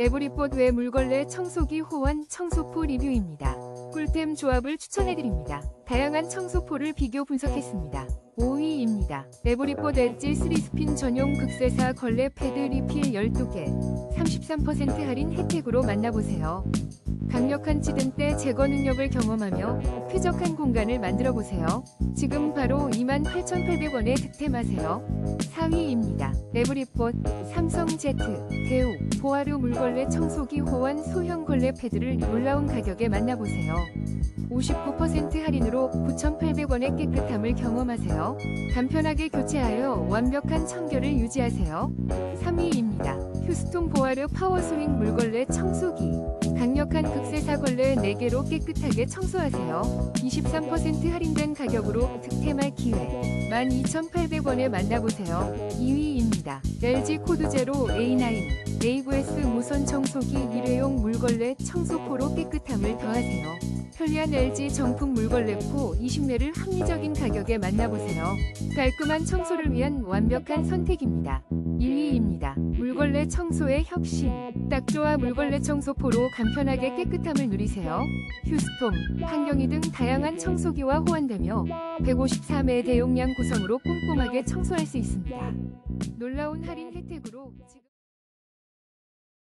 에브리폿 외 물걸레 청소기 호환 청소포 리뷰입니다. 꿀템 조합을 추천해드립니다. 다양한 청소포를 비교 분석했습니다. 5위입니다. 에브리폿 엣지 3스핀 전용 극세사 걸레 패드 리필 12개 33% 할인 혜택으로 만나보세요. 강력한 찌든때 제거 능력을 경험하며 쾌적한 공간을 만들어 보세요. 지금 바로 28,800원에 득템하세요. 4위입니다. 에브리폿, 삼성 제트, 대우, 보아르 물걸레 청소기 호환 소형 걸레 패드를 놀라운 가격에 만나보세요. 59% 할인으로 9,800원의 깨끗함을 경험하세요. 간편하게 교체하여 완벽한 청결을 유지하세요. 3위입니다. 휴스톤 보아르 파워스윙 물걸레 청소기. 강력한 극세사 걸레 4개로 깨끗하게 청소하세요. 23% 할인된 가격으로 득템할 기회. 12,800원에 만나보세요. 2위입니다. LG 코드제로 A9 네이브S 무선 청소기 일회용 물걸레 청소포로 깨끗함을 더하세요. 편리한 LG 정품 물걸레포 20매를 합리적인 가격에 만나보세요. 깔끔한 청소를 위한 완벽한 선택입니다. 1위입니다. 물걸레 청소의 혁신. 딱 좋아 물걸레 청소포로 간편하게 깨끗함을 누리세요. 휴스톰, 환경이 등 다양한 청소기와 호환되며 153회 대용량 구성으로 꼼꼼하게 청소할 수 있습니다. 놀라운 할인 혜택으로 지금